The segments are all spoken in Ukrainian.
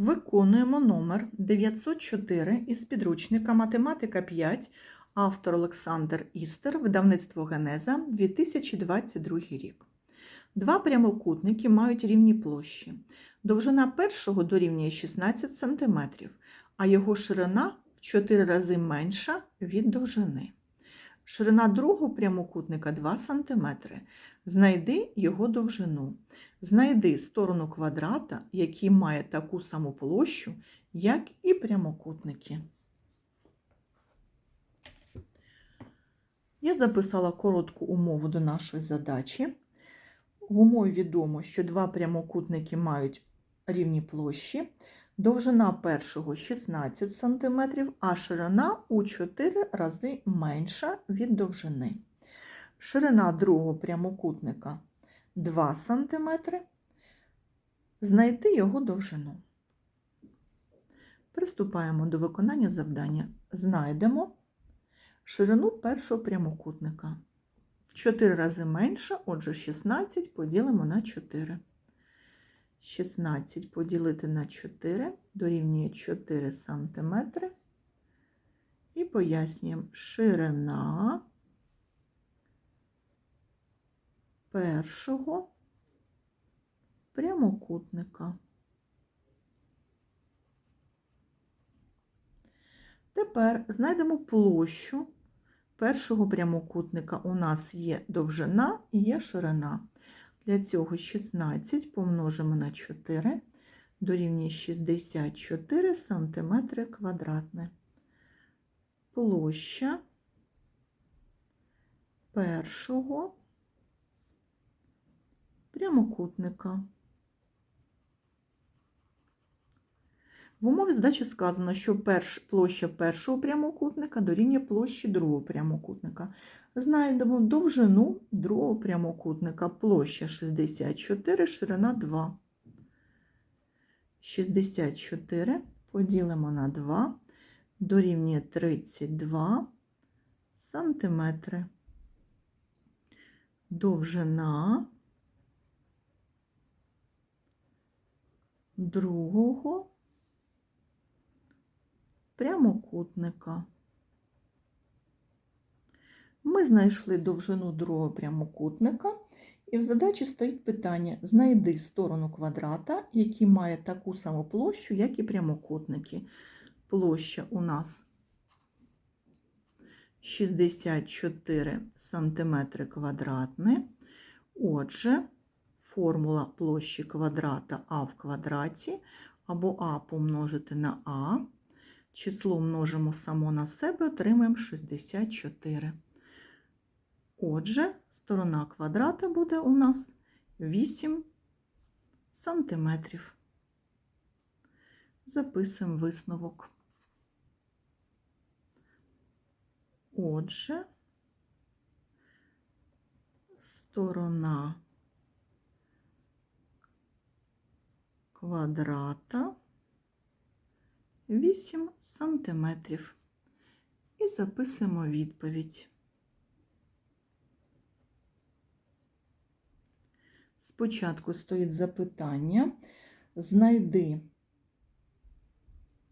Виконуємо номер 904 із підручника Математика 5, автор Олександр Істер, видавництво Генеза, 2022 рік. Два прямокутники мають рівні площі. Довжина першого дорівнює 16 см, а його ширина в 4 рази менша від довжини. Ширина другого прямокутника 2 см. Знайди його довжину. Знайди сторону квадрата, який має таку саму площу, як і прямокутники. Я записала коротку умову до нашої задачі. В умові відомо, що два прямокутники мають рівні площі. Довжина першого 16 см, а ширина у 4 рази менша від довжини. Ширина другого прямокутника 2 см. Знайти його довжину. Приступаємо до виконання завдання. Знайдемо ширину першого прямокутника. 4 рази менше, отже, 16 поділимо на 4. 16 поділити на 4 дорівнює 4 см. І пояснюємо ширина першого прямокутника. Тепер знайдемо площу першого прямокутника. У нас є довжина і є ширина. Для цього 16 помножимо на 4 дорівнює 64 см квадратне. Площа першого прямокутника. В умові задачі сказано, що перш, площа першого прямокутника дорівнює площі другого прямокутника. Знайдемо довжину другого прямокутника. Площа 64, ширина 2. 64 поділимо на 2, дорівнює 32 сантиметри. Довжина другого прямокутника. Ми знайшли довжину другого прямокутника, і в задачі стоїть питання: знайди сторону квадрата, який має таку саму площу, як і прямокутники. Площа у нас 64 см квадратне. Отже, формула площі квадрата А в квадраті або А помножити на А. Число множимо само на себе, отримаємо 64. Отже, сторона квадрата буде у нас 8 сантиметрів. Записуємо висновок. Отже, сторона квадрата 8 сантиметрів. І записуємо відповідь. Спочатку стоїть запитання, знайди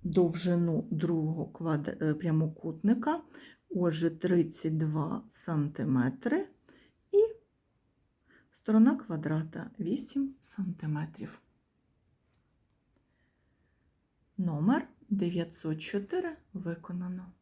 довжину другого е, прямокутника, отже, 32 сантиметри, і сторона квадрата 8 сантиметрів. Номер 904 виконано.